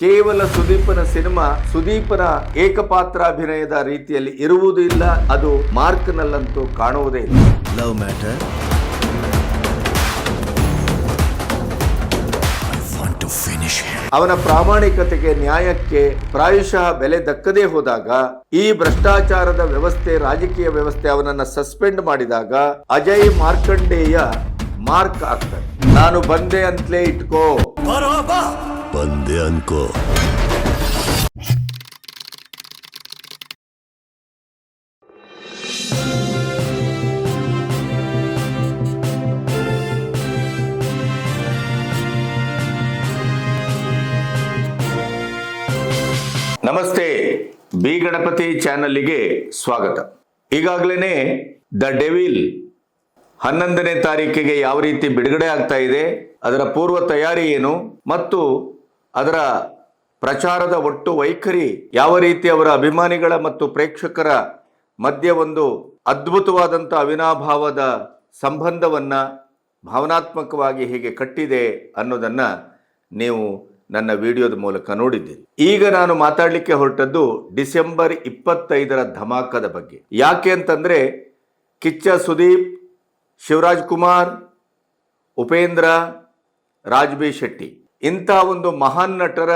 ಕೇವಲ ಸುದೀಪನ ಸಿನಿಮಾ ಸುದೀಪನ ಏಕಪಾತ್ರಾಭಿನಯದ ರೀತಿಯಲ್ಲಿ ಇರುವುದೂ ಇಲ್ಲ ಅದು ಮಾರ್ಕ್ನಲ್ಲಂತೂ ಕಾಣುವುದೇ ಇಲ್ಲ. Love matter I to finish ಅವನ ಪ್ರಾಮಾಣಿಕತೆಗೆ ನ್ಯಾಯಕ್ಕೆ ಪ್ರಾಯಶಃ ಬೆಲೆ ದಕ್ಕದೇ ಹೋದಾಗ ಈ ಭ್ರಷ್ಟಾಚಾರದ ವ್ಯವಸ್ಥೆ ರಾಜಕೀಯ ವ್ಯವಸ್ಥೆ ಅವನನ್ನ ಸಸ್ಪೆಂಡ್ ಮಾಡಿದಾಗ ಅಜಯ್ ಮಾರ್ಕಂಡೇಯ ಮಾರ್ಕ್ ಆಗ್ತದೆ ನಾನು ಬಂದೆ ಅಂತಲೇ ಇಟ್ಕೋ. ಬಂದೆ ಅನ್ಕೋ ನಮಸ್ತೆ, ಬಿ ಗಣಪತಿ ಚಾನಲ್ಗೆ ಸ್ವಾಗತ. ಈಗಾಗಲೇ ದ ಡೆವಿಲ್ ಹನ್ನೊಂದನೇ ತಾರೀಕಿಗೆ ಯಾವ ರೀತಿ ಬಿಡುಗಡೆ ಆಗ್ತಾ ಇದೆ, ಅದರ ಪೂರ್ವ ತಯಾರಿ ಏನು, ಮತ್ತು ಅದರ ಪ್ರಚಾರದ ಒಟ್ಟು ವೈಖರಿ ಯಾವ ರೀತಿ ಅವರ ಅಭಿಮಾನಿಗಳ ಮತ್ತು ಪ್ರೇಕ್ಷಕರ ಮಧ್ಯೆ ಒಂದು ಅದ್ಭುತವಾದಂಥ ಅವಿನಾಭಾವದ ಸಂಬಂಧವನ್ನು ಭಾವನಾತ್ಮಕವಾಗಿ ಹೇಗೆ ಕಟ್ಟಿದೆ ಅನ್ನೋದನ್ನು ನೀವು ನನ್ನ ವಿಡಿಯೋದ ಮೂಲಕ ನೋಡಿದ್ದೀರಿ. ಈಗ ನಾನು ಮಾತಾಡಲಿಕ್ಕೆ ಹೊರಟದ್ದು ಡಿಸೆಂಬರ್ ಇಪ್ಪತ್ತೈದರ ಧಮಾಕದ ಬಗ್ಗೆ. ಯಾಕೆ ಅಂತಂದರೆ ಕಿಚ್ಚ ಸುದೀಪ್, ಶಿವರಾಜ್ ಕುಮಾರ್, ಉಪೇಂದ್ರ, ರಾಜ್ಬಿ ಶೆಟ್ಟಿ. ಇಂಥ ಒಂದು ಮಹಾನ್ ನಟರ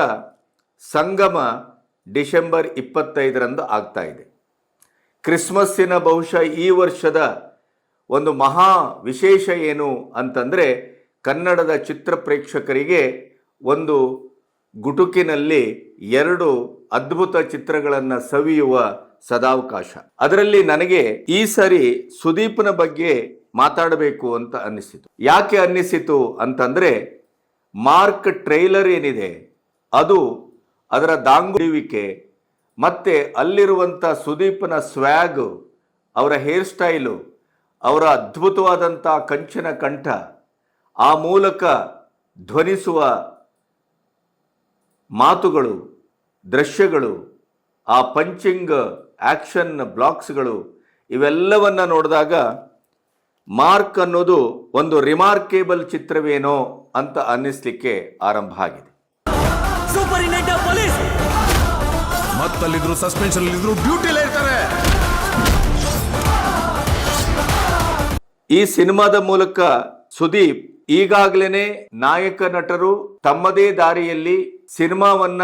ಸಂಗಮ ಡಿಸೆಂಬರ್ ಇಪ್ಪತ್ತೈದರಂದು ಆಗ್ತಾ ಇದೆ. ಕ್ರಿಸ್ಮಸ್ಸಿನ ಬಹುಶಃ ಈ ವರ್ಷದ ಒಂದು ಮಹಾ ವಿಶೇಷ ಏನು ಅಂತಂದರೆ ಕನ್ನಡದ ಚಿತ್ರ ಪ್ರೇಕ್ಷಕರಿಗೆ ಒಂದು ಗುಟುಕಿನಲ್ಲಿ ಎರಡು ಅದ್ಭುತ ಚಿತ್ರಗಳನ್ನು ಸವಿಯುವ ಸದಾವಕಾಶ. ಅದರಲ್ಲಿ ನನಗೆ ಈ ಸರಿ ಸುದೀಪ್ನ ಬಗ್ಗೆ ಮಾತಾಡಬೇಕು ಅಂತ ಅನ್ನಿಸಿತು. ಯಾಕೆ ಅನ್ನಿಸಿತು ಅಂತಂದ್ರೆ ಮಾರ್ಕ್ ಟ್ರೈಲರ್ ಏನಿದೆ, ಅದು ಅದರ ದಾಂಗುಡಿವಿಕೆ, ಮತ್ತೆ ಅಲ್ಲಿರುವಂಥ ಸುದೀಪನ ಸ್ವ್ಯಾಗ್ ಅವರ ಹೇರ್ ಸ್ಟೈಲು, ಅವರ ಅದ್ಭುತವಾದಂಥ ಕಂಚಿನ ಕಂಠ, ಆ ಮೂಲಕ ಧ್ವನಿಸುವ ಮಾತುಗಳು, ದೃಶ್ಯಗಳು, ಆ ಪಂಚಿಂಗ್ ಆಕ್ಷನ್ ಬ್ಲಾಕ್ಸ್ಗಳು, ಇವೆಲ್ಲವನ್ನು ನೋಡಿದಾಗ ಮಾರ್ಕ್ ಅನ್ನೋದು ಒಂದು ರಿಮಾರ್ಕೇಬಲ್ ಚಿತ್ರವೇನೋ ಅಂತ ಅನ್ನಿಸ್ಲಿಕ್ಕೆ ಆರಂಭ ಆಗಿದೆ. ಮತ್ತಲ್ಲಿದ್ರು ಸಸ್ಪೆನ್ಷನ್ ಇದ್ರು ಡ್ಯೂಟಿಲೇ ಇರ್ತಾರೆ. ಈ ಸಿನಿಮಾದ ಮೂಲಕ ಸುದೀಪ್ ಈಗಾಗಲೇ ನಾಯಕ ನಟರು ತಮ್ಮದೇ ದಾರಿಯಲ್ಲಿ ಸಿನಿಮಾವನ್ನ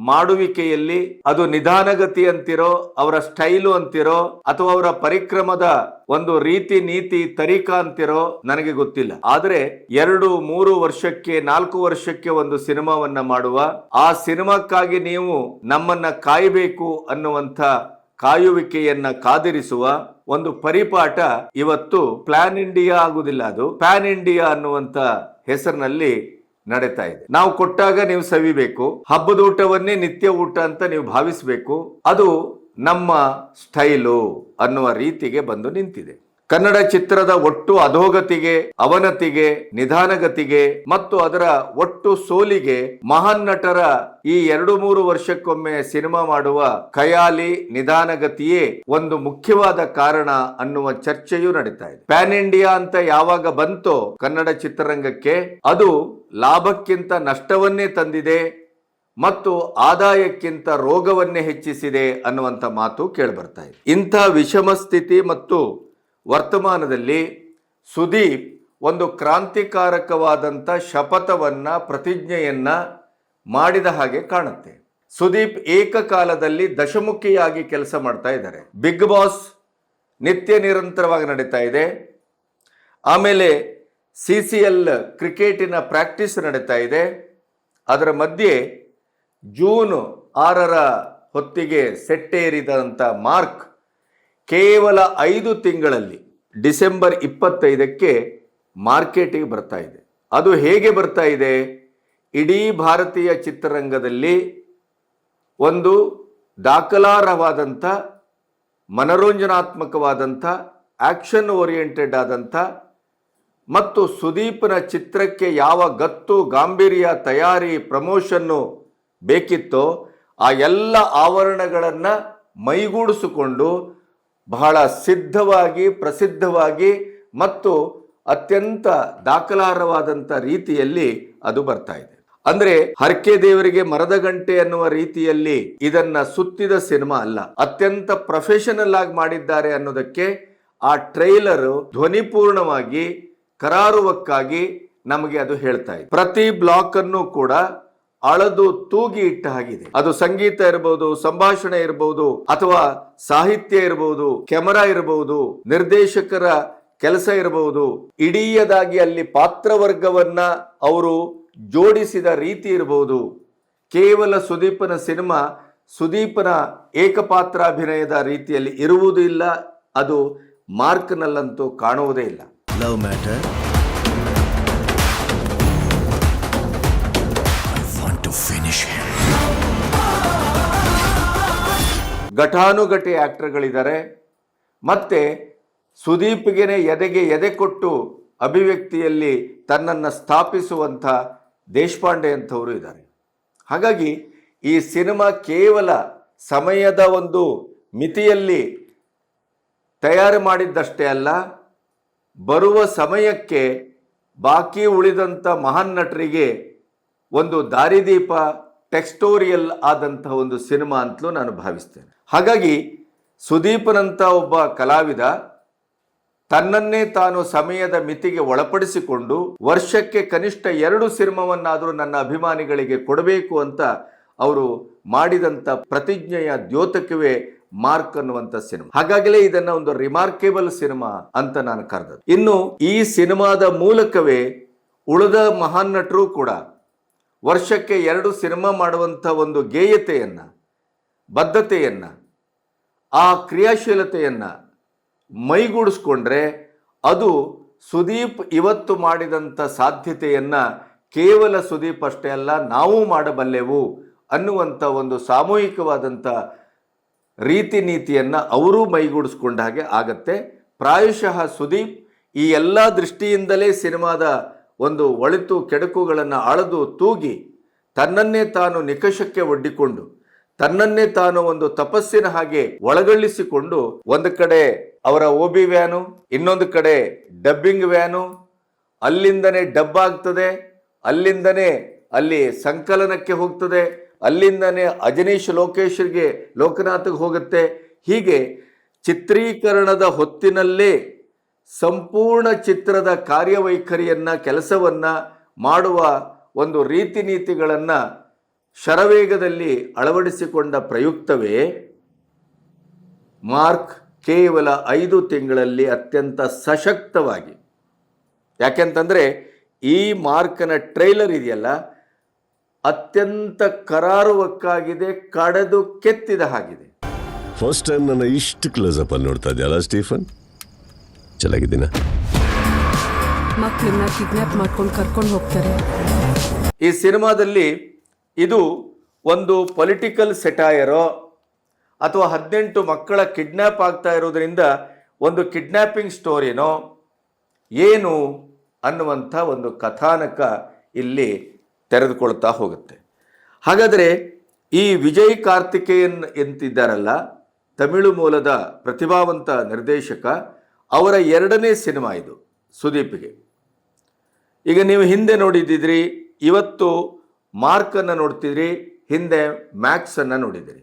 ಮಾಡುವಿಕೆಯಲ್ಲಿ ಅದು ನಿಧಾನಗತಿ ಅಂತಿರೋ, ಅವರ ಸ್ಟೈಲು ಅಂತಿರೋ, ಅಥವಾ ಅವರ ಪರಿಕ್ರಮದ ಒಂದು ರೀತಿ ನೀತಿ ತರೀಕಾ ಅಂತಿರೋ ನನಗೆ ಗೊತ್ತಿಲ್ಲ. ಆದ್ರೆ ಎರಡು, ಮೂರು ವರ್ಷಕ್ಕೆ, ನಾಲ್ಕು ವರ್ಷಕ್ಕೆ ಒಂದು ಸಿನಿಮಾವನ್ನ ಮಾಡುವ, ಆ ಸಿನಿಮಾಕ್ಕಾಗಿ ನೀವು ನಮ್ಮನ್ನ ಕಾಯಬೇಕು ಅನ್ನುವಂಥ ಕಾಯುವಿಕೆಯನ್ನ ಕಾದಿರಿಸುವ ಒಂದು ಪರಿಪಾಠ ಇವತ್ತು ಪ್ಲಾನ್ ಇಂಡಿಯಾ ಆಗುದಿಲ್ಲ ಅದು. ಪ್ಯಾನ್ ಇಂಡಿಯಾ ಅನ್ನುವಂತ ಹೆಸರಿನಲ್ಲಿ ನಡೀತಾ ಇದೆ. ನಾವು ಕೊಟ್ಟಾಗ ನೀವು ಸವಿಬೇಕು, ಹಬ್ಬದ ಊಟವನ್ನೇ ನಿತ್ಯ ಊಟ ಅಂತ ನೀವು ಭಾವಿಸಬೇಕು. ಅದು ನಮ್ಮ ಸ್ಟೈಲು ಅನ್ನುವ ರೀತಿಗೆ ಬಂದು ನಿಂತಿದೆ. ಕನ್ನಡ ಚಿತ್ರದ ಒಟ್ಟು ಅಧೋಗತಿಗೆ, ಅವನತಿಗೆ, ನಿಧಾನಗತಿಗೆ ಮತ್ತು ಅದರ ಒಟ್ಟು ಸೋಲಿಗೆ ಮಹಾನ್ ನಟರ ಈ ಎರಡು ಮೂರು ವರ್ಷಕ್ಕೊಮ್ಮೆ ಸಿನಿಮಾ ಮಾಡುವ ಖಯಾಲಿ, ನಿಧಾನಗತಿಯೇ ಒಂದು ಮುಖ್ಯವಾದ ಕಾರಣ ಅನ್ನುವ ಚರ್ಚೆಯೂ ನಡೀತಾ ಇದೆ. ಪ್ಯಾನ್ ಇಂಡಿಯಾ ಅಂತ ಯಾವಾಗ ಬಂತೋ ಕನ್ನಡ ಚಿತ್ರರಂಗಕ್ಕೆ, ಅದು ಲಾಭಕ್ಕಿಂತ ನಷ್ಟವನ್ನೇ ತಂದಿದೆ ಮತ್ತು ಆದಾಯಕ್ಕಿಂತ ರೋಗವನ್ನೇ ಹೆಚ್ಚಿಸಿದೆ ಅನ್ನುವಂಥ ಮಾತು ಕೇಳಿಬರ್ತಾ ಇದೆ. ಇಂಥ ವಿಷಮ ಸ್ಥಿತಿ ಮತ್ತು ವರ್ತಮಾನದಲ್ಲಿ ಸುದೀಪ್ ಒಂದು ಕ್ರಾಂತಿಕಾರಕವಾದಂಥ ಶಪಥವನ್ನು, ಪ್ರತಿಜ್ಞೆಯನ್ನು ಮಾಡಿದ ಹಾಗೆ ಕಾಣುತ್ತೆ. ಸುದೀಪ್ ಏಕಕಾಲದಲ್ಲಿ ದಶಮುಖಿಯಾಗಿ ಕೆಲಸ ಮಾಡ್ತಾ ಇದ್ದಾರೆ. ಬಿಗ್ ಬಾಸ್ ನಿತ್ಯ ನಿರಂತರವಾಗಿ ನಡೀತಾ ಇದೆ. ಆಮೇಲೆ ಸಿ ಸಿ ಎಲ್ ಕ್ರಿಕೆಟಿನ ಪ್ರಾಕ್ಟೀಸ್ ನಡೀತಾ ಇದೆ. ಅದರ ಮಧ್ಯೆ ಜೂನ್ ಆರರ ಹೊತ್ತಿಗೆ ಸೆಟ್ಟೇರಿದಂಥ ಮಾರ್ಕ್ ಕೇವಲ ಐದು ತಿಂಗಳಲ್ಲಿ ಡಿಸೆಂಬರ್ ಇಪ್ಪತ್ತೈದಕ್ಕೆ ಮಾರ್ಕೆಟಿಗೆ ಬರ್ತಾ ಇದೆ. ಅದು ಹೇಗೆ ಬರ್ತಾ ಇದೆ? ಇಡೀ ಭಾರತೀಯ ಚಿತ್ರರಂಗದಲ್ಲಿ ಒಂದು ದಾಖಲಾರ್ಹವಾದಂಥ ಮನೋರಂಜನಾತ್ಮಕವಾದಂಥ, ಆಕ್ಷನ್ ಓರಿಯೆಂಟೆಡ್ ಆದಂಥ ಮತ್ತು ಸುದೀಪ್ನ ಚಿತ್ರಕ್ಕೆ ಯಾವ ಗತ್ತು, ಗಾಂಭೀರ್ಯ, ತಯಾರಿ, ಪ್ರಮೋಷನ್ನು ಬೇಕಿತ್ತೋ ಆ ಎಲ್ಲ ಆವರಣಗಳನ್ನು ಮೈಗೂಡಿಸಿಕೊಂಡು ಬಹಳ ಸಿದ್ಧವಾಗಿ, ಪ್ರಸಿದ್ಧವಾಗಿ ಮತ್ತು ಅತ್ಯಂತ ದಾಖಲಾರವಾದಂಥ ರೀತಿಯಲ್ಲಿ ಅದು ಬರ್ತಾ ಇದೆ. ಅಂದ್ರೆ ಹರ್ಕೆ ದೇವರಿಗೆ ಮರದ ಗಂಟೆ ಅನ್ನುವ ರೀತಿಯಲ್ಲಿ ಇದನ್ನ ಸುತ್ತಿದ ಸಿನಿಮಾ ಅಲ್ಲ. ಅತ್ಯಂತ ಪ್ರೊಫೆಷನಲ್ ಆಗಿ ಮಾಡಿದ್ದಾರೆ ಅನ್ನೋದಕ್ಕೆ ಆ ಟ್ರೈಲರ್ ಧ್ವನಿಪೂರ್ಣವಾಗಿ ಕರಾರುವಕ್ಕಾಗಿ ನಮಗೆ ಅದು ಹೇಳ್ತಾ ಇದೆ. ಪ್ರತಿ ಬ್ಲಾಕ್ ಅನ್ನು ಕೂಡ ಅಳದು ತೂಗಿ ಇಟ್ಟ ಹಾಗಿದೆ. ಅದು ಸಂಗೀತ ಇರಬಹುದು ಸಂಭಾಷಣೆ ಇರಬಹುದು ಅಥವಾ ಸಾಹಿತ್ಯ ಇರಬಹುದು ಕ್ಯಾಮರಾ ಇರಬಹುದು ನಿರ್ದೇಶಕರ ಕೆಲಸ ಇರಬಹುದು ಇಡೀಯದಾಗಿ ಅಲ್ಲಿ ಪಾತ್ರವರ್ಗವನ್ನ ಅವರು ಜೋಡಿಸಿದ ರೀತಿ ಇರಬಹುದು ಕೇವಲ ಸುದೀಪನ ಸಿನಿಮಾ, ಸುದೀಪನ ಏಕಪಾತ್ರಾಭಿನಯದ ರೀತಿಯಲ್ಲಿ ಇರುವುದಿಲ್ಲ, ಅದು ಮಾರ್ಕ್ನಲ್ಲಂತೂ ಕಾಣುವುದೇ ಇಲ್ಲ. ಲವ್ ಮ್ಯಾಟರ್ ಘಟಾನುಘಟಿ ಆ್ಯಕ್ಟರ್ಗಳಿದ್ದಾರೆ ಮತ್ತು ಸುದೀಪ್ಗೆ ಎದೆಗೆ ಎದೆ ಕೊಟ್ಟು ಅಭಿವ್ಯಕ್ತಿಯಲ್ಲಿ ತನ್ನನ್ನು ಸ್ಥಾಪಿಸುವಂಥ ದೇಶಪಾಂಡೆ ಅಂಥವರು ಇದ್ದಾರೆ. ಹಾಗಾಗಿ ಈ ಸಿನಿಮಾ ಕೇವಲ ಸಮಯದ ಒಂದು ಮಿತಿಯಲ್ಲಿ ತಯಾರು ಮಾಡಿದ್ದಷ್ಟೇ ಅಲ್ಲ, ಬರುವ ಸಮಯಕ್ಕೆ ಬಾಕಿ ಉಳಿದಂಥ ಮಹಾನ್ ನಟರಿಗೆ ಒಂದು ದಾರಿದೀಪ, ಟೆಕ್ಸ್ಟೋರಿಯಲ್ ಆದಂತಹ ಒಂದು ಸಿನಿಮಾ ಅಂತಲೂ ನಾನು ಭಾವಿಸ್ತೇನೆ. ಹಾಗಾಗಿ ಸುದೀಪನಂಥ ಒಬ್ಬ ಕಲಾವಿದ ತನ್ನನ್ನೇ ತಾನು ಸಮಯದ ಮಿತಿಗೆ ಒಳಪಡಿಸಿಕೊಂಡು ವರ್ಷಕ್ಕೆ ಕನಿಷ್ಠ ಎರಡು ಸಿನಿಮಾವನ್ನಾದರೂ ನನ್ನ ಅಭಿಮಾನಿಗಳಿಗೆ ಕೊಡಬೇಕು ಅಂತ ಅವರು ಮಾಡಿದಂಥ ಪ್ರತಿಜ್ಞೆಯ ದ್ಯೋತಕವೇ ಮಾರ್ಕ್ ಅನ್ನುವಂಥ ಸಿನಿಮಾ. ಹಾಗಾಗಲೇ ಇದನ್ನು ಒಂದು ರಿಮಾರ್ಕೇಬಲ್ ಸಿನಿಮಾ ಅಂತ ನಾನು ಕರೆದದ್ದು. ಇನ್ನು ಈ ಸಿನಿಮಾದ ಮೂಲಕವೇ ಉಳಿದ ಮಹಾನ್ ನಟರು ಕೂಡ ವರ್ಷಕ್ಕೆ ಎರಡು ಸಿನಿಮಾ ಮಾಡುವಂಥ ಒಂದು ಗೇಯತೆಯನ್ನು, ಬದ್ಧತೆಯನ್ನ ಆ ಕ್ರಿಯಾಶೀಲತೆಯನ್ನು ಮೈಗೂಡಿಸ್ಕೊಂಡ್ರೆ ಅದು ಸುದೀಪ್ ಇವತ್ತು ಮಾಡಿದಂಥ ಸಾಧ್ಯತೆಯನ್ನು ಕೇವಲ ಸುದೀಪ್ ಅಷ್ಟೇ ಅಲ್ಲ, ನಾವು ಮಾಡಬಲ್ಲೆವು ಅನ್ನುವಂಥ ಒಂದು ಸಾಮೂಹಿಕವಾದಂಥ ರೀತಿ ನೀತಿಯನ್ನ ಅವರೂ ಮೈಗೂಡಿಸ್ಕೊಂಡ ಹಾಗೆ ಆಗತ್ತೆ. ಪ್ರಾಯಶಃ ಸುದೀಪ್ ಈ ಎಲ್ಲ ದೃಷ್ಟಿಯಿಂದಲೇ ಸಿನಿಮಾದ ಒಂದು ಒಳಿತು ಕೆಡಕುಗಳನ್ನು ಅಳೆದು ತೂಗಿ ತನ್ನನ್ನೇ ತಾನು ನಿಕಷಕ್ಕೆ ಒಡ್ಡಿಕೊಂಡು ತನ್ನನ್ನೇ ತಾನು ಒಂದು ತಪಸ್ಸಿನ ಹಾಗೆ ಒಳಗೊಳ್ಳಿಸಿಕೊಂಡು ಒಂದು ಕಡೆ ಅವರ ಓಬಿ ವ್ಯಾನು, ಇನ್ನೊಂದು ಕಡೆ ಡಬ್ಬಿಂಗ್ ವ್ಯಾನು, ಅಲ್ಲಿಂದನೇ ಡಬ್ ಆಗ್ತದೆ, ಅಲ್ಲಿಂದನೇ ಅಲ್ಲಿ ಸಂಕಲನಕ್ಕೆ ಹೋಗ್ತದೆ, ಅಲ್ಲಿಂದನೇ ಅಜನೀಶ್ ಲೋಕೇಶ್ಗೆ ಲೋಕನಾಥಗೆ ಹೋಗುತ್ತೆ. ಹೀಗೆ ಚಿತ್ರೀಕರಣದ ಹೊತ್ತಿನಲ್ಲೇ ಸಂಪೂರ್ಣ ಚಿತ್ರದ ಕಾರ್ಯವೈಖರಿಯನ್ನ, ಕೆಲಸವನ್ನ ಮಾಡುವ ಒಂದು ರೀತಿ ನೀತಿಗಳನ್ನು ಶರವೇಗದಲ್ಲಿ ಅಳವಡಿಸಿಕೊಂಡ ಪ್ರಯುಕ್ತವೇ ಮಾರ್ಕ್ ಕೇವಲ ಐದು ತಿಂಗಳಲ್ಲಿ ಅತ್ಯಂತ ಸಶಕ್ತವಾಗಿ. ಯಾಕೆಂತಂದರೆ ಈ ಮಾರ್ಕನ ಟ್ರೈಲರ್ ಇದೆಯಲ್ಲ ಅತ್ಯಂತ ಕರಾರುವಕ್ಕಾಗಿದೆ ಕಡೆದು ಕೆತ್ತಿದ ಹಾಗಿದೆ. ಫಸ್ಟ್ ಟೈಮ್ ನನ್ನ ಇಷ್ಟು ಕ್ಲೋಸ್ ಅಪ್ ಅಲ್ಲಿ ನೋಡ್ತಾ ಇದೆಯಲ್ಲ ಸ್ಟೀಫನ್? ಚೆನ್ನಾಗಿದ್ದೀನ? ಮಕ್ಕಳನ್ನ ಕಿಡ್ನಾಪ್ ಮಾಡ್ಕೊಂಡು ಕರ್ಕೊಂಡು ಹೋಗ್ತಾರೆ. ಈ ಸಿನಿಮಾದಲ್ಲಿ ಇದು ಒಂದು ಪೊಲಿಟಿಕಲ್ ಸೆಟಾಯರೋ ಅಥವಾ ಹದಿನೆಂಟು ಮಕ್ಕಳ ಕಿಡ್ನ್ಯಾಪ್ ಆಗ್ತಾ ಇರೋದರಿಂದ ಒಂದು ಕಿಡ್ನ್ಯಾಪಿಂಗ್ ಸ್ಟೋರಿನೋ ಏನು ಅನ್ನುವಂಥ ಒಂದು ಕಥಾನಕ ಇಲ್ಲಿ ತೆರೆದುಕೊಳ್ತಾ ಹೋಗುತ್ತೆ. ಹಾಗಾದರೆ ಈ ವಿಜಯ್ ಕಾರ್ತಿಕೇಯನ್ ಎಂತಿದ್ದಾರಲ್ಲ, ತಮಿಳು ಮೂಲದ ಪ್ರತಿಭಾವಂತ ನಿರ್ದೇಶಕ, ಅವರ ಎರಡನೇ ಸಿನಿಮಾ ಇದು ಸುದೀಪ್ಗೆ. ಈಗ ನೀವು ಹಿಂದೆ ನೋಡಿದ್ದಿದ್ರಿ, ಇವತ್ತು ಮಾರ್ಕನ್ನು ನೋಡ್ತಿದ್ರಿ, ಹಿಂದೆ ಮ್ಯಾಕ್ಸನ್ನು ನೋಡಿದಿರಿ.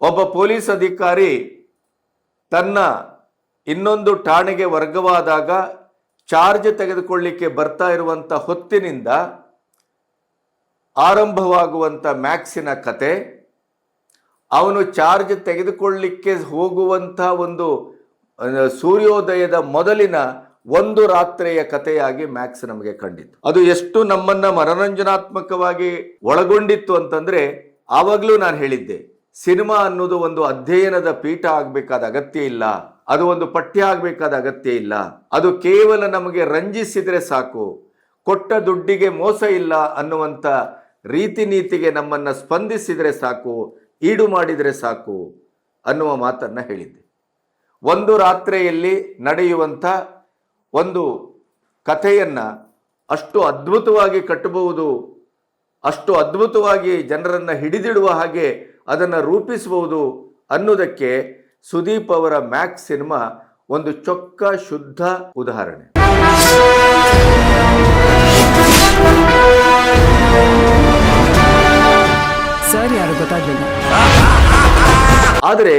ಒಬ್ಬ ಪೊಲೀಸ್ ಅಧಿಕಾರಿ ತನ್ನ ಇನ್ನೊಂದು ಠಾಣೆಗೆ ವರ್ಗವಾದಾಗ ಚಾರ್ಜ್ ತೆಗೆದುಕೊಳ್ಳಿಕ್ಕೆ ಬರ್ತಾ ಇರುವಂಥ ಹೊತ್ತಿನಿಂದ ಆರಂಭವಾಗುವಂಥ ಮ್ಯಾಕ್ಸಿನ ಕತೆ, ಅವನು ಚಾರ್ಜ್ ತೆಗೆದುಕೊಳ್ಳಿಕ್ಕೆ ಹೋಗುವಂಥ ಒಂದು ಸೂರ್ಯೋದಯದ ಮೊದಲಿನ ಒಂದು ರಾತ್ರಿಯ ಕಥೆಯಾಗಿ ಮ್ಯಾಕ್ಸ್ ನಮಗೆ ಕಂಡಿತ್ತು ಅದು ಎಷ್ಟು ನಮ್ಮನ್ನ ಮನರಂಜನಾತ್ಮಕವಾಗಿ ಒಳಗೊಂಡಿತ್ತು ಅಂತಂದ್ರೆ, ಆವಾಗಲೂ ನಾನು ಹೇಳಿದ್ದೆ, ಸಿನಿಮಾ ಅನ್ನೋದು ಒಂದು ಅಧ್ಯಯನದ ಪೀಠ ಆಗಬೇಕಾದ ಅಗತ್ಯ ಇಲ್ಲ, ಅದು ಒಂದು ಪಠ್ಯ ಆಗಬೇಕಾದ ಅಗತ್ಯ ಇಲ್ಲ, ಅದು ಕೇವಲ ನಮಗೆ ರಂಜಿಸಿದ್ರೆ ಸಾಕು, ಕೊಟ್ಟ ದುಡ್ಡಿಗೆ ಮೋಸ ಇಲ್ಲ ಅನ್ನುವಂಥ ರೀತಿ ನೀತಿಗೆ ನಮ್ಮನ್ನ ಸ್ಪಂದಿಸಿದರೆ ಸಾಕು, ಈಡು ಮಾಡಿದರೆ ಸಾಕು ಅನ್ನುವ ಮಾತನ್ನ ಹೇಳಿದ್ದೆ. ಒಂದು ರಾತ್ರಿಯಲ್ಲಿ ನಡೆಯುವಂಥ ಒಂದು ಕಥೆಯನ್ನು ಅಷ್ಟು ಅದ್ಭುತವಾಗಿ ಕಟ್ಟಬಹುದು ಅಷ್ಟು ಅದ್ಭುತವಾಗಿ ಜನರನ್ನು ಹಿಡಿದಿಡುವ ಹಾಗೆ ಅದನ್ನು ರೂಪಿಸಬಹುದು ಅನ್ನೋದಕ್ಕೆ ಸುದೀಪ್ ಅವರ ಮ್ಯಾಕ್ಸ್ ಸಿನಿಮಾ ಒಂದು ಚೊಕ್ಕ ಶುದ್ಧ ಉದಾಹರಣೆ. ಸರ್ ಯಾರು ಗೊತ್ತಾಗ್ಲಿಲ್ಲ? ಆದರೆ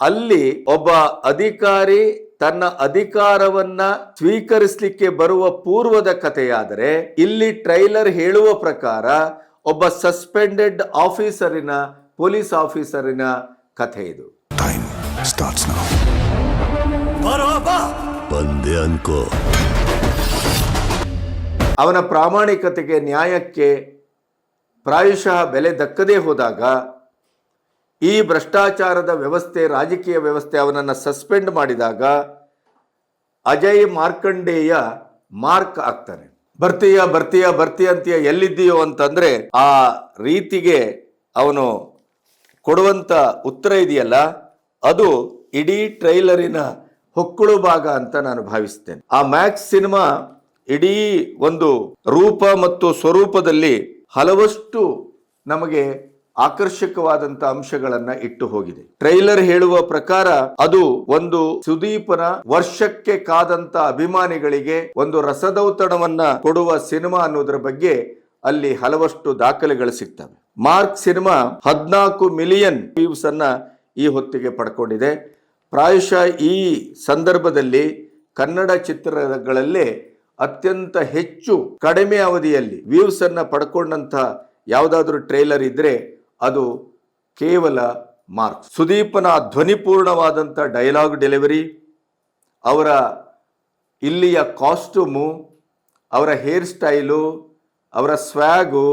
ಅಲ್ಲಿ ಒಬ್ಬ ಅಧಿಕಾರಿ ತನ್ನ ಅಧಿಕಾರವನ್ನ ಸ್ವೀಕರಿಸಲಿಕ್ಕೆ ಬರುವ ಪೂರ್ವದ ಕಥೆಯಾದರೆ ಇಲ್ಲಿ ಟ್ರೈಲರ್ ಹೇಳುವ ಪ್ರಕಾರ ಒಬ್ಬ ಸಸ್ಪೆಂಡೆಡ್ ಆಫೀಸರಿನ ಪೊಲೀಸ್ ಆಫೀಸರಿನ ಕಥೆ ಇದು. ಬಂದೆ ಅನ್ಕೋ. ಅವನ ಪ್ರಾಮಾಣಿಕತೆಗೆ ನ್ಯಾಯಕ್ಕೆ ಪ್ರಾಯಶಃ ಬೆಲೆ ದಕ್ಕದೇ ಹೋದಾಗ ಈ ಭ್ರಷ್ಟಾಚಾರದ ವ್ಯವಸ್ಥೆ, ರಾಜಕೀಯ ವ್ಯವಸ್ಥೆ ಅವನನ್ನು ಸಸ್ಪೆಂಡ್ ಮಾಡಿದಾಗ ಅಜಯ್ ಮಾರ್ಕಂಡೇಯ ಮಾರ್ಕ್ ಆಗ್ತಾನೆ. ಬರ್ತೀಯ ಬರ್ತೀಯ ಬರ್ತಿ ಅಂತೀಯ ಎಲ್ಲಿದ್ದೀಯೋ ಅಂತಂದ್ರೆ ಆ ರೀತಿಗೆ ಅವನು ಕೊಡುವಂತ ಉತ್ತರ ಇದೆಯಲ್ಲ, ಅದು ಇಡೀ ಟ್ರೈಲರಿನ ಹೊಕ್ಕಳು ಭಾಗ ಅಂತ ನಾನು ಭಾವಿಸ್ತೇನೆ. ಆ ಮ್ಯಾಕ್ಸ್ ಸಿನಿಮಾ ಇಡೀ ಒಂದು ರೂಪ ಮತ್ತು ಸ್ವರೂಪದಲ್ಲಿ ಹಲವಷ್ಟು ನಮಗೆ ಆಕರ್ಷಕವಾದಂತ ಅಂಶಗಳನ್ನ ಇಟ್ಟು ಹೋಗಿದೆ. ಟ್ರೈಲರ್ ಹೇಳುವ ಪ್ರಕಾರ ಅದು ಒಂದು ಸುದೀಪನ ವರ್ಷಕ್ಕೆ ಕಾದಂತ ಅಭಿಮಾನಿಗಳಿಗೆ ಒಂದು ರಸದೌತಣವನ್ನ ಕೊಡುವ ಸಿನಿಮಾ ಅನ್ನೋದ್ರ ಬಗ್ಗೆ ಅಲ್ಲಿ ಹಲವಷ್ಟು ದಾಖಲೆಗಳು ಸಿಗ್ತವೆ. ಮಾರ್ಕ್ ಸಿನಿಮಾ ಹದಿನಾಲ್ಕು ಮಿಲಿಯನ್ ವ್ಯೂಸ್ ಅನ್ನ ಈ ಹೊತ್ತಿಗೆ ಪಡ್ಕೊಂಡಿದೆ. ಪ್ರಾಯಶಃ ಈ ಸಂದರ್ಭದಲ್ಲಿ ಕನ್ನಡ ಚಿತ್ರಗಳಲ್ಲೇ ಅತ್ಯಂತ ಹೆಚ್ಚು ಕಡಿಮೆ ಅವಧಿಯಲ್ಲಿ ವ್ಯೂಸ್ ಅನ್ನ ಪಡ್ಕೊಂಡಂತ ಯಾವುದಾದ್ರೂ ಟ್ರೇಲರ್ ಇದ್ರೆ ಅದು ಕೇವಲ ಮಾರ್ಕ್ ಸುದೀಪನ ಧ್ವನಿಪೂರ್ಣವಾದಂಥ ಡೈಲಾಗ್ ಡೆಲಿವರಿ, ಅವರ ಇಲ್ಲಿಯ ಕಾಸ್ಟ್ಯೂಮು, ಅವರ ಹೇರ್ ಸ್ಟೈಲು, ಅವರ ಸ್ವ್ಯಾಗು,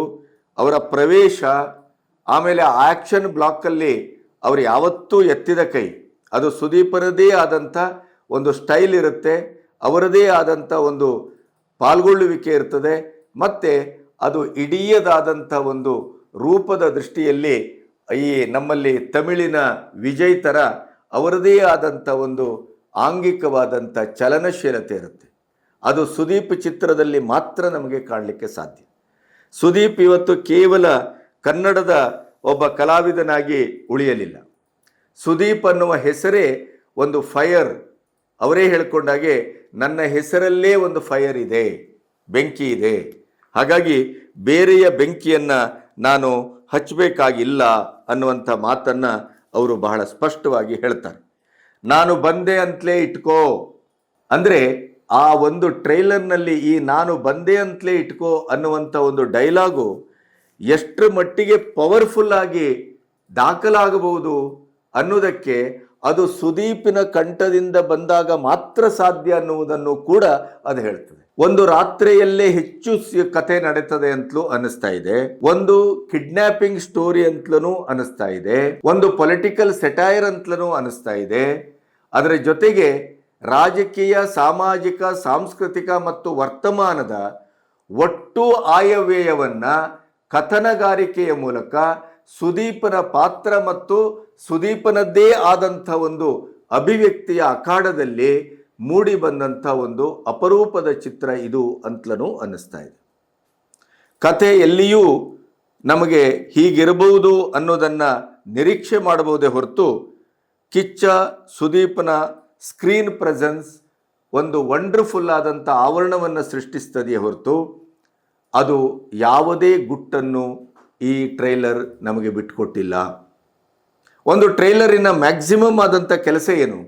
ಅವರ ಪ್ರವೇಶ, ಆಮೇಲೆ ಆ್ಯಕ್ಷನ್ ಬ್ಲಾಕಲ್ಲಿ ಅವರು ಯಾವತ್ತೂ ಎತ್ತಿದ ಕೈ. ಅದು ಸುದೀಪರದೇ ಆದಂಥ ಒಂದು ಸ್ಟೈಲ್ ಇರುತ್ತೆ, ಅವರದೇ ಆದಂಥ ಒಂದು ಪಾಲ್ಗೊಳ್ಳುವಿಕೆ ಇರ್ತದೆ, ಮತ್ತು ಅದು ಇಡೀಯದಾದಂಥ ಒಂದು ರೂಪದ ದೃಷ್ಟಿಯಲ್ಲಿ ಈ ನಮ್ಮಲ್ಲಿ ತಮಿಳಿನ ವಿಜಯ್ ಥರ ಅವರದೇ ಆದಂಥ ಒಂದು ಆಂಗಿಕವಾದಂಥ ಚಲನಶೀಲತೆ ಇರುತ್ತೆ. ಅದು ಸುದೀಪ್ ಚಿತ್ರದಲ್ಲಿ ಮಾತ್ರ ನಮಗೆ ಕಾಣಲಿಕ್ಕೆ ಸಾಧ್ಯ. ಸುದೀಪ್ ಇವತ್ತು ಕೇವಲ ಕನ್ನಡದ ಒಬ್ಬ ಕಲಾವಿದನಾಗಿ ಉಳಿಯಲಿಲ್ಲ. ಸುದೀಪ್ ಅನ್ನುವ ಹೆಸರೇ ಒಂದು ಫೈರ್ ಅವರೇ ಹೇಳ್ಕೊಂಡಾಗೆ ನನ್ನ ಹೆಸರಲ್ಲೇ ಒಂದು ಫೈರ್ ಇದೆ, ಬೆಂಕಿ ಇದೆ. ಹಾಗಾಗಿ ಬೇರೆಯ ಬೆಂಕಿಯನ್ನು ನಾನು ಹಚ್ಚಬೇಕಾಗಿಲ್ಲ ಅನ್ನುವಂಥ ಮಾತನ್ನು ಅವರು ಬಹಳ ಸ್ಪಷ್ಟವಾಗಿ ಹೇಳ್ತಾರೆ. ನಾನು ಬಂದೆ ಅಂತಲೇ ಇಟ್ಕೋ. ಅಂದರೆ ಆ ಒಂದು ಟ್ರೈಲರ್ನಲ್ಲಿ ಈ ನಾನು ಬಂದೆ ಅಂತಲೇ ಇಟ್ಕೋ ಅನ್ನುವಂಥ ಒಂದು ಡೈಲಾಗು ಎಷ್ಟರ ಮಟ್ಟಿಗೆ ಪವರ್ಫುಲ್ ಆಗಿ ದಾಖಲಾಗಬಹುದು ಅನ್ನೋದಕ್ಕೆ ಅದು ಸುದೀಪಿನ ಕಂಠದಿಂದ ಬಂದಾಗ ಮಾತ್ರ ಸಾಧ್ಯ ಅನ್ನುವುದನ್ನು ಕೂಡ ಅದು ಹೇಳ್ತದೆ. ಒಂದು ರಾತ್ರಿಯಲ್ಲೇ ಹೆಚ್ಚು ಕತೆ ನಡೀತದೆ ಅಂತಲೂ ಅನಿಸ್ತಾ ಇದೆ. ಒಂದು ಕಿಡ್ನಾಪಿಂಗ್ ಸ್ಟೋರಿ ಅಂತಲೂ ಅನಿಸ್ತಾ ಇದೆ. ಒಂದು ಪೊಲಿಟಿಕಲ್ ಸೆಟೈರ್ ಅಂತಲೂ ಅನಿಸ್ತಾ ಇದೆ. ಅದರ ಜೊತೆಗೆ ರಾಜಕೀಯ, ಸಾಮಾಜಿಕ, ಸಾಂಸ್ಕೃತಿಕ ಮತ್ತು ವರ್ತಮಾನದ ಒಟ್ಟು ಆಯವ್ಯಯವನ್ನು ಕಥನಗಾರಿಕೆಯ ಮೂಲಕ ಸುದೀಪನ ಪಾತ್ರ ಮತ್ತು ಸುದೀಪನದ್ದೇ ಆದಂಥ ಒಂದು ಅಭಿವ್ಯಕ್ತಿಯ ಅಖಾಡದಲ್ಲಿ ಮೂಡಿ ಬಂದಂಥ ಒಂದು ಅಪರೂಪದ ಚಿತ್ರ ಇದು ಅಂತಲೂ ಅನ್ನಿಸ್ತಾ ಇದೆ. ಕತೆ ಎಲ್ಲಿಯೂ ನಮಗೆ ಹೀಗಿರಬಹುದು ಅನ್ನೋದನ್ನು ನಿರೀಕ್ಷೆ ಮಾಡಬಹುದೇ ಹೊರತು ಕಿಚ್ಚ ಸುದೀಪನ ಸ್ಕ್ರೀನ್ ಪ್ರೆಸೆನ್ಸ್ ಒಂದು ವಂಡರ್ಫುಲ್ ಆದಂಥ ಆವರಣವನ್ನು ಸೃಷ್ಟಿಸ್ತದೆಯೇ ಹೊರತು ಅದು ಯಾವುದೇ ಗುಟ್ಟನ್ನು ಈ ಟ್ರೈಲರ್ ನಮಗೆ ಬಿಟ್ಟುಕೊಟ್ಟಿಲ್ಲ ಒಂದು ಟ್ರೈಲರಿನ ಮ್ಯಾಕ್ಸಿಮಮ್ ಆದಂಥ ಕೆಲಸ ಏನು?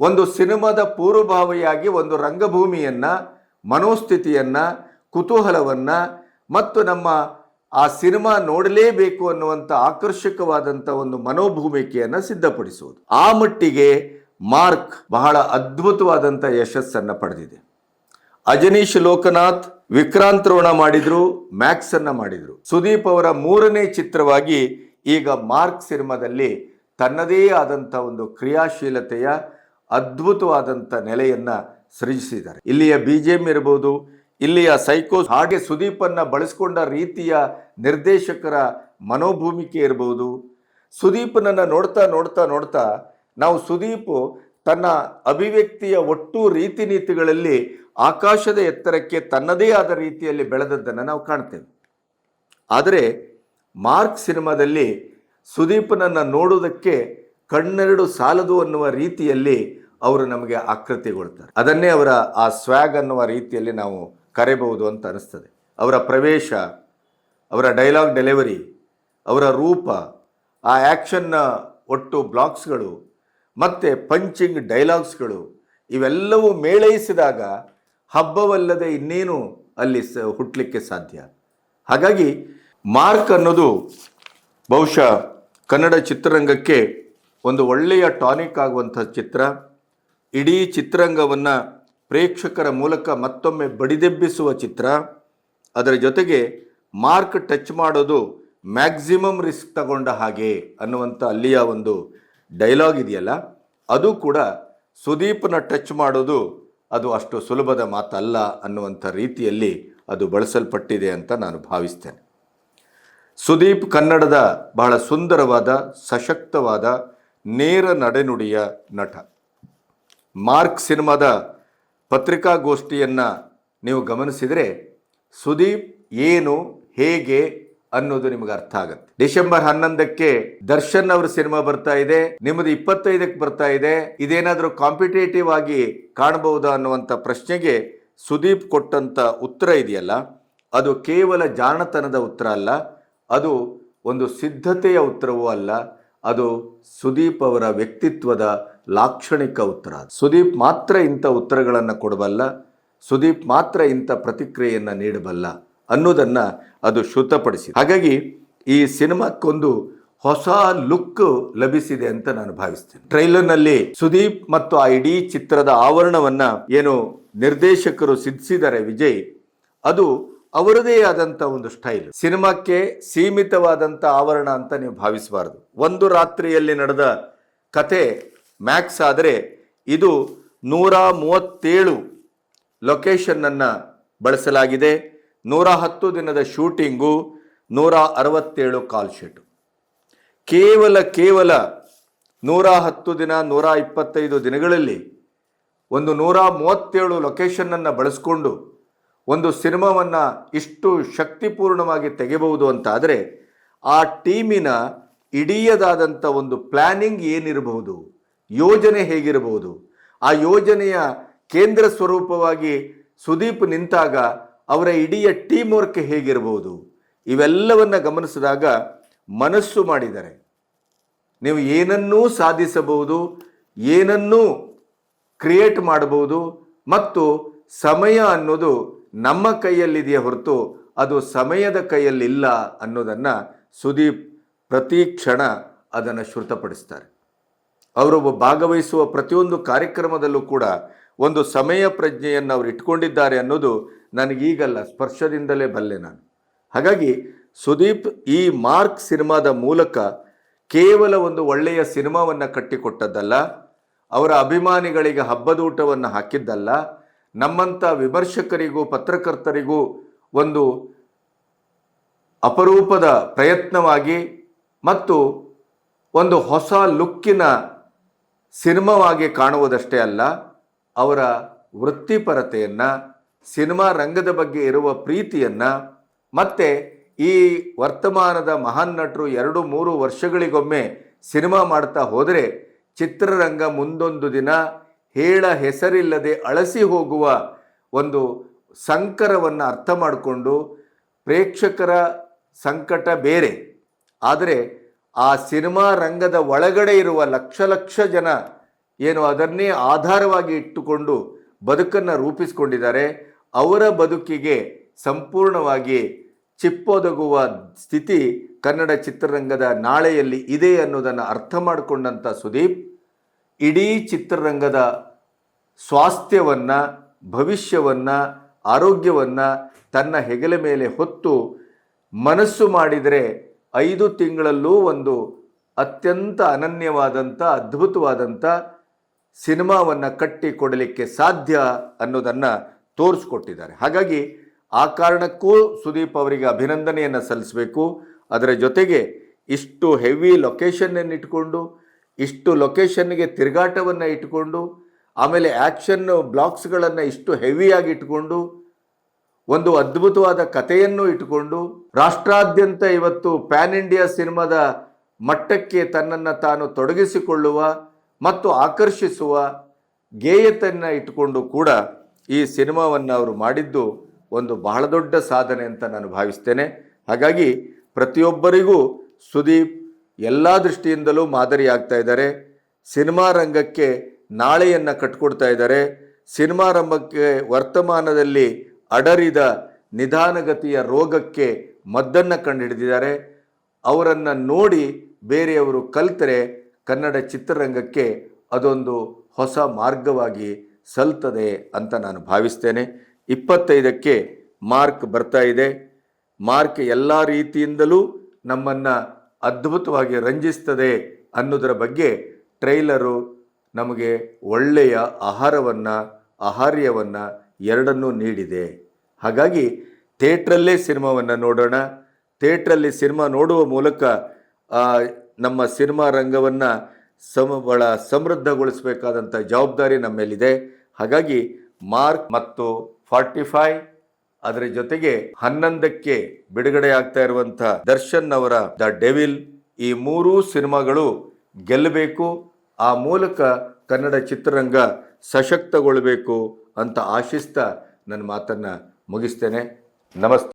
ಒಂದು ಸಿನಿಮಾದ ಪೂರ್ವಭಾವಿಯಾಗಿ ಒಂದು ರಂಗಭೂಮಿಯನ್ನು, ಮನೋಸ್ಥಿತಿಯನ್ನು, ಕುತೂಹಲವನ್ನು ಮತ್ತು ನಮ್ಮ ಆ ಸಿನಿಮಾ ನೋಡಲೇಬೇಕು ಅನ್ನುವಂಥ ಆಕರ್ಷಕವಾದಂಥ ಒಂದು ಮನೋಭೂಮಿಕೆಯನ್ನು ಸಿದ್ಧಪಡಿಸುವುದು. ಆ ಮಟ್ಟಿಗೆ ಮಾರ್ಕ್ ಬಹಳ ಅದ್ಭುತವಾದಂಥ ಯಶಸ್ಸನ್ನು ಪಡೆದಿದೆ. ಅಜನೀಶ್ ಲೋಕನಾಥ್ ವಿಕ್ರಾಂತ್ ರೋಣ ಮಾಡಿದ್ರು, ಮ್ಯಾಕ್ಸ್ ಮಾಡಿದರು ಮಾಡಿದ್ರು. ಸುದೀಪ್ ಅವರ ಮೂರನೇ ಚಿತ್ರವಾಗಿ ಈಗ ಮಾರ್ಕ್ ಸಿನಿಮಾದಲ್ಲಿ ತನ್ನದೇ ಆದಂಥ ಒಂದು ಕ್ರಿಯಾಶೀಲತೆಯ ಅದ್ಭುತವಾದಂಥ ನೆಲೆಯನ್ನು ಸೃಜಿಸಿದ್ದಾರೆ. ಇಲ್ಲಿಯ ಬಿ ಜೆ ಎಂ ಇರ್ಬೋದು, ಇಲ್ಲಿಯ ಸೈಕೋ ಹಾಗೆ ಸುದೀಪನ್ನ ಬಳಸಿಕೊಂಡ ರೀತಿಯ ನಿರ್ದೇಶಕರ ಮನೋಭೂಮಿಕೆ ಇರ್ಬೋದು. ಸುದೀಪನನ್ನು ನೋಡ್ತಾ ನೋಡ್ತಾ ನೋಡ್ತಾ ನಾವು ಸುದೀಪ್ ತನ್ನ ಅಭಿವ್ಯಕ್ತಿಯ ಒಟ್ಟು ರೀತಿ ನೀತಿಗಳಲ್ಲಿ ಆಕಾಶದ ಎತ್ತರಕ್ಕೆ ತನ್ನದೇ ಆದ ರೀತಿಯಲ್ಲಿ ಬೆಳೆದದ್ದನ್ನು ನಾವು ಕಾಣ್ತೇವೆ. ಆದರೆ ಮಾರ್ಕ್ ಸಿನಿಮಾದಲ್ಲಿ ಸುದೀಪನನ್ನು ನೋಡುವುದಕ್ಕೆ ಕಣ್ಣೆರಡು ಸಾಲದು ಅನ್ನುವ ರೀತಿಯಲ್ಲಿ ಅವರು ನಮಗೆ ಆಕೃತಿಗೊಳ್ತಾರೆ ಅದನ್ನೇ ಅವರ ಆ ಸ್ವ್ಯಾಗ್ ಅನ್ನುವ ರೀತಿಯಲ್ಲಿ ನಾವು ಕರೆಯಬಹುದು ಅಂತ ಅನಿಸ್ತದೆ. ಅವರ ಪ್ರವೇಶ, ಅವರ ಡೈಲಾಗ್ ಡೆಲಿವರಿ, ಅವರ ರೂಪ, ಆ ಆ್ಯಕ್ಷನ್ನ ಒಟ್ಟು ಬ್ಲಾಕ್ಸ್ಗಳು, ಮತ್ತು ಪಂಚಿಂಗ್ ಡೈಲಾಗ್ಸ್ಗಳು ಇವೆಲ್ಲವೂ ಮೇಳೈಸಿದಾಗ ಹಬ್ಬವಲ್ಲದೆ ಇನ್ನೇನು ಅಲ್ಲಿ ಸ ಹುಟ್ಟಲಿಕ್ಕೆ ಸಾಧ್ಯ? ಹಾಗಾಗಿ ಮಾರ್ಕ್ ಅನ್ನೋದು ಬಹುಶಃ ಕನ್ನಡ ಚಿತ್ರರಂಗಕ್ಕೆ ಒಂದು ಒಳ್ಳೆಯ ಟಾನಿಕ್ ಆಗುವಂಥ ಚಿತ್ರ. ಇಡೀ ಚಿತ್ರರಂಗವನ್ನು ಪ್ರೇಕ್ಷಕರ ಮೂಲಕ ಮತ್ತೊಮ್ಮೆ ಬಡಿದೆಬ್ಬಿಸುವ ಚಿತ್ರ. ಅದರ ಜೊತೆಗೆ ಮಾರ್ಕ್ ಟಚ್ ಮಾಡೋದು ಮ್ಯಾಕ್ಸಿಮಮ್ ರಿಸ್ಕ್ ತಗೊಂಡ ಹಾಗೆ ಅನ್ನುವಂಥ ಅಲ್ಲಿಯ ಒಂದು ಡೈಲಾಗ್ ಇದೆಯಲ್ಲ? ಅದು ಕೂಡ ಸುದೀಪ್ನ ಟಚ್ ಮಾಡೋದು ಅದು ಅಷ್ಟು ಸುಲಭದ ಮಾತಲ್ಲ ಅನ್ನುವಂಥ ರೀತಿಯಲ್ಲಿ ಅದು ಬಳಸಲ್ಪಟ್ಟಿದೆ ಅಂತ ನಾನು ಭಾವಿಸ್ತೇನೆ. ಸುದೀಪ್ ಕನ್ನಡದ ಬಹಳ ಸುಂದರವಾದ, ಸಶಕ್ತವಾದ, ನೇರ ನಡೆನುಡಿಯ ನಟ. ಮಾರ್ಕ್ ಸಿನಿಮಾದ ಪತ್ರಿಕಾಗೋಷ್ಠಿಯನ್ನು ನೀವು ಗಮನಿಸಿದರೆ ಸುದೀಪ್ ಏನು, ಹೇಗೆ ಅನ್ನೋದು ನಿಮಗೆ ಅರ್ಥ ಆಗುತ್ತೆ. ಡಿಸೆಂಬರ್ ಹನ್ನೊಂದಕ್ಕೆ ದರ್ಶನ್ ಅವ್ರ ಸಿನಿಮಾ ಬರ್ತಾ ಇದೆ ನಿಮ್ಮದು ಇಪ್ಪತ್ತೈದಕ್ಕೆ ಬರ್ತಾ ಇದೆ, ಇದೇನಾದರೂ ಕಾಂಪಿಟೇಟಿವ್ ಆಗಿ ಕಾಣಬಹುದಾ ಅನ್ನುವಂಥ ಪ್ರಶ್ನೆಗೆ ಸುದೀಪ್ ಕೊಟ್ಟಂತ ಉತ್ತರ ಇದೆಯಲ್ಲ, ಅದು ಕೇವಲ ಜಾಣತನದ ಉತ್ತರ ಅಲ್ಲ ಅದು ಒಂದು ಸಿದ್ಧತೆಯ ಉತ್ತರವೂ ಅಲ್ಲ, ಅದು ಸುದೀಪ್ ಅವರ ವ್ಯಕ್ತಿತ್ವದ ಲಾಕ್ಷಣಿಕ ಉತ್ತರ. ಸುದೀಪ್ ಮಾತ್ರ ಇಂಥ ಉತ್ತರಗಳನ್ನು ಕೊಡಬಲ್ಲ, ಸುದೀಪ್ ಮಾತ್ರ ಇಂಥ ಪ್ರತಿಕ್ರಿಯೆಯನ್ನು ನೀಡಬಲ್ಲ ಅನ್ನೋದನ್ನು ಅದು ಶುದ್ಧಪಡಿಸಿದೆ. ಹಾಗಾಗಿ ಈ ಸಿನಿಮಾಕ್ಕೊಂದು ಹೊಸ ಲುಕ್ ಲಭಿಸಿದೆ ಅಂತ ನಾನು ಭಾವಿಸ್ತೇನೆ. ಟ್ರೈಲರ್ನಲ್ಲಿ ಸುದೀಪ್ ಮತ್ತು ಆ ಇಡೀ ಚಿತ್ರದ ಆವರಣವನ್ನು ಏನು ನಿರ್ದೇಶಕರು ಸಿದ್ಧಿಸಿದ್ದಾರೆ ವಿಜಯ್, ಅದು ಅವರದೇ ಆದಂಥ ಒಂದು ಸ್ಟೈಲ್ ಸಿನಿಮಾಕ್ಕೆ ಸೀಮಿತವಾದಂಥ ಆವರಣ ಅಂತ ನೀವು ಭಾವಿಸಬಾರದು. ಒಂದು ರಾತ್ರಿಯಲ್ಲಿ ನಡೆದ ಕತೆ ಮ್ಯಾಕ್ಸ್ ಆದರೆ ಇದು ನೂರ ಮೂವತ್ತೇಳು ಲೊಕೇಶನ್ನನ್ನು ಬಳಸಲಾಗಿದೆ. ನೂರ ಹತ್ತು ದಿನದ ಶೂಟಿಂಗು ನೂರ ಅರವತ್ತೇಳು ಕಾಲ್ ಶೀಟು ಕೇವಲ ಕೇವಲ ನೂರ ಹತ್ತು ದಿನ ನೂರ ಇಪ್ಪತ್ತೈದು ದಿನಗಳಲ್ಲಿ ಒಂದು ನೂರ ಮೂವತ್ತೇಳು ಲೊಕೇಶನ್ನನ್ನು ಬಳಸ್ಕೊಂಡು ಒಂದು ಸಿನಿಮಾವನ್ನು ಇಷ್ಟು ಶಕ್ತಿಪೂರ್ಣವಾಗಿ ತೆಗೆಬಹುದು ಅಂತಾದರೆ ಆ ಟೀಮಿನ ಇಡೀಯದಾದಂಥ ಒಂದು ಪ್ಲ್ಯಾನಿಂಗ್ ಏನಿರಬಹುದು, ಯೋಜನೆ ಹೇಗಿರಬಹುದು, ಆ ಯೋಜನೆಯ ಕೇಂದ್ರ ಸ್ವರೂಪವಾಗಿ ಸುದೀಪ್ ನಿಂತಾಗ ಅವರ ಇಡೀ ಟೀಮ್ ವರ್ಕ್ ಹೇಗಿರಬಹುದು, ಇವೆಲ್ಲವನ್ನು ಗಮನಿಸಿದಾಗ ಮನಸ್ಸು ಮಾಡಿದ್ದಾರೆ ನೀವು ಏನನ್ನೂ ಸಾಧಿಸಬಹುದು, ಏನನ್ನೂ ಕ್ರಿಯೇಟ್ ಮಾಡಬಹುದು, ಮತ್ತು ಸಮಯ ಅನ್ನೋದು ನಮ್ಮ ಕೈಯಲ್ಲಿದೆಯೇ ಹೊರತು ಅದು ಸಮಯದ ಕೈಯಲ್ಲಿಲ್ಲ ಅನ್ನೋದನ್ನು ಸುದೀಪ್ ಪ್ರತಿ ಕ್ಷಣ ಅದನ್ನು ಶ್ರುತಪಡಿಸ್ತಾರೆ ಅವರು ಭಾಗವಹಿಸುವ ಪ್ರತಿಯೊಂದು ಕಾರ್ಯಕ್ರಮದಲ್ಲೂ ಕೂಡ ಒಂದು ಸಮಯ ಪ್ರಜ್ಞೆಯನ್ನು ಅವರು ಇಟ್ಕೊಂಡಿದ್ದಾರೆ ಅನ್ನೋದು ನನಗೀಗಲ್ಲ, ಸ್ಪರ್ಶದಿಂದಲೇ ಬಲ್ಲೆ ನಾನು. ಹಾಗಾಗಿ ಸುದೀಪ್ ಈ ಮಾರ್ಕ್ ಸಿನಿಮಾದ ಮೂಲಕ ಕೇವಲ ಒಂದು ಒಳ್ಳೆಯ ಸಿನಿಮಾವನ್ನು ಕಟ್ಟಿಕೊಟ್ಟದ್ದಲ್ಲ, ಅವರ ಅಭಿಮಾನಿಗಳಿಗೆ ಹಬ್ಬದೂಟವನ್ನು ಹಾಕಿದ್ದಲ್ಲ ನಮ್ಮಂಥ ವಿಮರ್ಶಕರಿಗೂ, ಪತ್ರಕರ್ತರಿಗೂ ಒಂದು ಅಪರೂಪದ ಪ್ರಯತ್ನವಾಗಿ ಮತ್ತು ಒಂದು ಹೊಸ ಲುಕ್ಕಿನ ಸಿನಿಮಾವಾಗಿ ಕಾಣುವುದಷ್ಟೇ ಅಲ್ಲ, ಅವರ ವೃತ್ತಿಪರತೆಯನ್ನು, ಸಿನಿಮಾ ರಂಗದ ಬಗ್ಗೆ ಇರುವ ಪ್ರೀತಿಯನ್ನು, ಮತ್ತು ಈ ವರ್ತಮಾನದ ಮಹಾನ್ ನಟರು ಎರಡು ಮೂರು ವರ್ಷಗಳಿಗೊಮ್ಮೆ ಸಿನಿಮಾ ಮಾಡ್ತಾ ಹೋದರೆ ಚಿತ್ರರಂಗ ಮುಂದೊಂದು ದಿನ ಹೇಳ ಹೆಸರಿಲ್ಲದೆ ಅಳಸಿ ಹೋಗುವ ಒಂದು ಸಂಕರವನ್ನು ಅರ್ಥ ಮಾಡಿಕೊಂಡು ಪ್ರೇಕ್ಷಕರ ಸಂಕಟ ಬೇರೆ. ಆದರೆ ಆ ಸಿನಿಮಾ ರಂಗದ ಒಳಗಡೆ ಇರುವ ಲಕ್ಷ ಲಕ್ಷ ಜನ ಏನು ಅದನ್ನೇ ಆಧಾರವಾಗಿ ಇಟ್ಟುಕೊಂಡು ಬದುಕನ್ನು ರೂಪಿಸಿಕೊಂಡಿದ್ದಾರೆ. ಅವರ ಬದುಕಿಗೆ ಸಂಪೂರ್ಣವಾಗಿ ಚಿಪ್ಪೊದಗುವ ಸ್ಥಿತಿ ಕನ್ನಡ ಚಿತ್ರರಂಗದ ನಾಳೆಯಲ್ಲಿ ಇದೆ ಅನ್ನೋದನ್ನು ಅರ್ಥ ಮಾಡಿಕೊಂಡಂಥ ಸುದೀಪ್. ಇಡೀ ಚಿತ್ರರಂಗದ ಸ್ವಾಸ್ಥ್ಯವನ್ನು, ಭವಿಷ್ಯವನ್ನು, ಆರೋಗ್ಯವನ್ನು ತನ್ನ ಹೆಗಲ ಮೇಲೆ ಹೊತ್ತು ಮನಸ್ಸು ಮಾಡಿದರೆ ಐದು ತಿಂಗಳಲ್ಲೂ ಒಂದು ಅತ್ಯಂತ ಅನನ್ಯವಾದಂಥ ಅದ್ಭುತವಾದಂಥ ಸಿನಿಮಾವನ್ನು ಕಟ್ಟಿಕೊಡಲಿಕ್ಕೆ ಸಾಧ್ಯ ಅನ್ನೋದನ್ನು ತೋರಿಸ್ಕೊಟ್ಟಿದ್ದಾರೆ. ಹಾಗಾಗಿ ಆ ಕಾರಣಕ್ಕೂ ಸುದೀಪ್ ಅವರಿಗೆ ಅಭಿನಂದನೆಯನ್ನು ಸಲ್ಲಿಸಬೇಕು. ಅದರ ಜೊತೆಗೆ ಇಷ್ಟು ಹೆವಿ ಲೊಕೇಶನ್ನಿಟ್ಕೊಂಡು ಇಷ್ಟು ಲೊಕೇಶನ್ಗೆ ತಿರುಗಾಟವನ್ನು ಇಟ್ಕೊಂಡು ಆಮೇಲೆ ಆ್ಯಕ್ಷನ್ ಬ್ಲಾಕ್ಸ್ಗಳನ್ನು ಇಷ್ಟು ಹೆವಿಯಾಗಿ ಇಟ್ಕೊಂಡು ಒಂದು ಅದ್ಭುತವಾದ ಕಥೆಯನ್ನು ಇಟ್ಟುಕೊಂಡು, ರಾಷ್ಟ್ರಾದ್ಯಂತ ಇವತ್ತು ಪ್ಯಾನ್ ಇಂಡಿಯಾ ಸಿನಿಮಾದ ಮಟ್ಟಕ್ಕೆ ತನ್ನನ್ನು ತಾನು ತೊಡಗಿಸಿಕೊಳ್ಳುವ ಮತ್ತು ಆಕರ್ಷಿಸುವ ಗೇಯತನ್ನು ಇಟ್ಟುಕೊಂಡು ಕೂಡ ಈ ಸಿನಿಮಾವನ್ನು ಅವರು ಮಾಡಿದ್ದು ಒಂದು ಬಹಳ ದೊಡ್ಡ ಸಾಧನೆ ಅಂತ ನಾನು ಭಾವಿಸ್ತೇನೆ. ಹಾಗಾಗಿ ಪ್ರತಿಯೊಬ್ಬರಿಗೂ ಸುದೀಪ್ ಎಲ್ಲ ದೃಷ್ಟಿಯಿಂದಲೂ ಮಾದರಿ ಆಗ್ತಾ ಇದ್ದಾರೆ. ಸಿನಿಮಾ ರಂಗಕ್ಕೆ ನಾಳೆಯನ್ನು ಕಟ್ಕೊಡ್ತಾ ಇದ್ದಾರೆ. ಸಿನಿಮಾ ರಂಗಕ್ಕೆ ವರ್ತಮಾನದಲ್ಲಿ ಅಡರಿದ ನಿಧಾನಗತಿಯ ರೋಗಕ್ಕೆ ಮದ್ದನ್ನು ಕಂಡುಹಿಡಿದಿದ್ದಾರೆ ಅವರನ್ನು ನೋಡಿ ಬೇರೆಯವರು ಕಲ್ತರೆ ಕನ್ನಡ ಚಿತ್ರರಂಗಕ್ಕೆ ಅದೊಂದು ಹೊಸ ಮಾರ್ಗವಾಗಿ ಸಲ್ತದೆ ಅಂತ ನಾನು ಭಾವಿಸ್ತೇನೆ. ಇಪ್ಪತ್ತೈದಕ್ಕೆ ಮಾರ್ಕ್ ಬರ್ತಾ ಇದೆ. ಮಾರ್ಕ್ ಎಲ್ಲ ರೀತಿಯಿಂದಲೂ ನಮ್ಮನ್ನು ಅದ್ಭುತವಾಗಿ ರಂಜಿಸ್ತದೆ ಅನ್ನೋದರ ಬಗ್ಗೆ ಟ್ರೈಲರು ನಮಗೆ ಒಳ್ಳೆಯ ಆಹಾರವನ್ನು, ಆಹಾರ್ಯವನ್ನು ಎರಡನ್ನೂ ನೀಡಿದೆ. ಹಾಗಾಗಿ ಥಿಯೇಟ್ರಲ್ಲೇ ಸಿನಿಮಾವನ್ನು ನೋಡೋಣ. ಥೇಟ್ರಲ್ಲಿ ಸಿನಿಮಾ ನೋಡುವ ಮೂಲಕ ನಮ್ಮ ಸಿನಿಮಾ ರಂಗವನ್ನು ಸಮ, ಬಹಳ ಸಮೃದ್ಧಗೊಳಿಸಬೇಕಾದಂಥ ಜವಾಬ್ದಾರಿ ನಮ್ಮ ಮೇಲಿದೆ ಹಾಗಾಗಿ ಮಾರ್ಕ್ ಮತ್ತು ಫಾರ್ಟಿ ಫೈವ್ ಅದರ ಜೊತೆಗೆ ಹನ್ನೊಂದಕ್ಕೆ ಬಿಡುಗಡೆ ಆಗ್ತಾ ಇರುವಂತ ದರ್ಶನ್ ಅವರ ದ ಡೆವಿಲ್ ಈ ಮೂರೂ ಸಿನಿಮಾಗಳು ಗೆಲ್ಲಬೇಕು, ಆ ಮೂಲಕ ಕನ್ನಡ ಚಿತ್ರರಂಗ ಸಶಕ್ತಗೊಳ್ಳಬೇಕು ಅಂತ ಆಶಿಸ್ತಾ ನನ್ನ ಮಾತನ್ನ ಮುಗಿಸ್ತೇನೆ. ನಮಸ್ತೆ.